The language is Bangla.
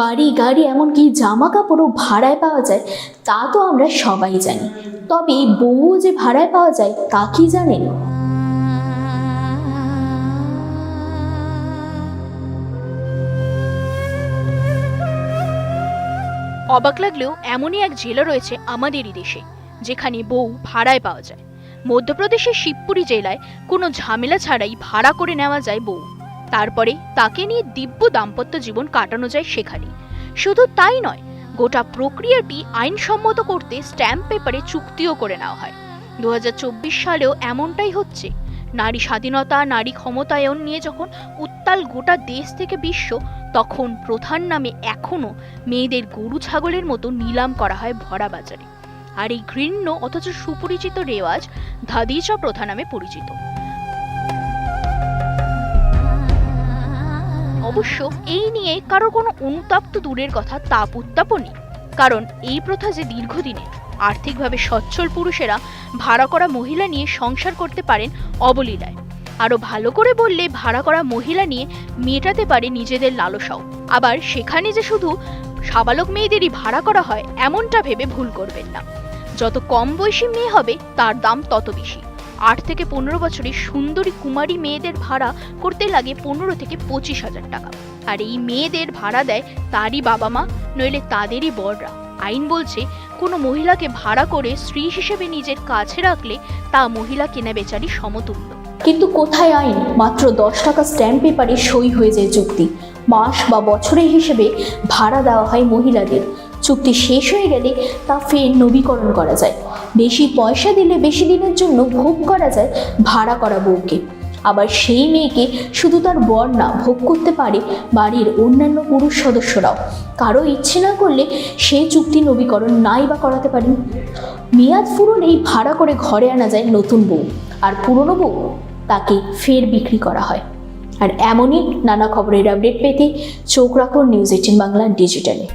বাড়ি, গাড়ি, এমনকি জামা কাপড়ও ভাড়ায় পাওয়া যায়, তা তো আমরা সবাই জানি। তবে বউও যে ভাড়ায় পাওয়া যায়, তা কি জানেন? অবাক লাগলেও এমনই এক জেলা রয়েছে আমাদেরই দেশে, যেখানে বউ ভাড়ায় পাওয়া যায়। মধ্যপ্রদেশের শিবপুরি জেলায় কোনো ঝামেলা ছাড়াই ভাড়া করে নেওয়া যায় বউ। তারপরে তাকে নিয়ে দিব্য দাম্পত্য জীবন কাটানো যায় সেখানে। শুধু তাই নয়, গোটা প্রক্রিয়াটি আইনসম্মত করতে স্ট্যাম্প পেপারে চুক্তিও করে নেওয়া হয়। দুই হাজার চব্বিশ সালেও এমনটাই হচ্ছে। নারী স্বাধীনতা, নারী ক্ষমতায়ন নিয়ে যখন উত্তাল গোটা দেশ থেকে বিশ্ব, তখন প্রধান নামে এখনও মেয়েদের গরু ছাগলের মতো নিলাম করা হয় ভরা বাজারে। আর এই ঘৃণ্য, অথচ সুপরিচিত রেওয়াজ ধাদিচা প্রথা নামে পরিচিত। অবশ্য এই নিয়ে কারও কোনো অনুতাপ তো দূরের কথা তাপ উত্তাপও নেই। কারণ এই প্রথা যে দীর্ঘদিনে আর্থিকভাবে সচ্ছল পুরুষেরা ভাড়া করা মহিলা নিয়ে সংসার করতে পারেন অবলীলায়। আরও ভালো করে বললে, ভাড়া করা মহিলা নিয়ে মেটাতে পারে নিজেদের লালসাও। আবার সেখানে যে শুধু সাবালক মেয়েদেরই ভাড়া করা হয়, এমনটা ভেবে ভুল করবেন না। যত কম বয়সী মেয়ে হবে, তার দাম তত বেশি। আট থেকে পনেরো বছরের সুন্দরী কুমারী মেয়েদের ভাড়া করতে লাগে পনেরো থেকে পঁচিশ হাজার টাকা। আর এই মেয়েদের ভাড়া দেয় তারই বাবা মা, নইলে তাদেরই বড়রা আইন বলছে, কোনো মহিলাকে ভাড়া করে স্ত্রী হিসেবে নিজের কাছে রাখলে তা মহিলা কেনা বেচারি সমতুল্য। কিন্তু কোথায় আইন? মাত্র দশ টাকা স্ট্যাম্প পেপারে সই হয়ে যায় চুক্তি মাস বা বছরের হিসেবে ভাড়া দেওয়া হয় মহিলাদের। চুক্তি শেষ হয়ে গেলে তা ফের নবীকরণ করা যায়। বেশি পয়সা দিলে বেশি দিনের জন্য ভোগ করা যায় ভাড়া করা বউকে। আবার সেই মেয়েকে শুধু তার বর না ভোগ করতে পারে বাড়ির অন্যান্য পুরুষ সদস্যরাও। কারও ইচ্ছে না করলে সেই চুক্তি নবীকরণ নাই বা করাতে পারেন মেয়াদ ফুরলেই ভাড়া করে ঘরে আনা যায় নতুন বউ। আর পুরনো বউ তাকে ফের বিক্রি করা হয়। আর এমনই নানা খবরের আপডেট পেতে চোখ রাখুন নিউজ এইটিন বাংলা ডিজিটালে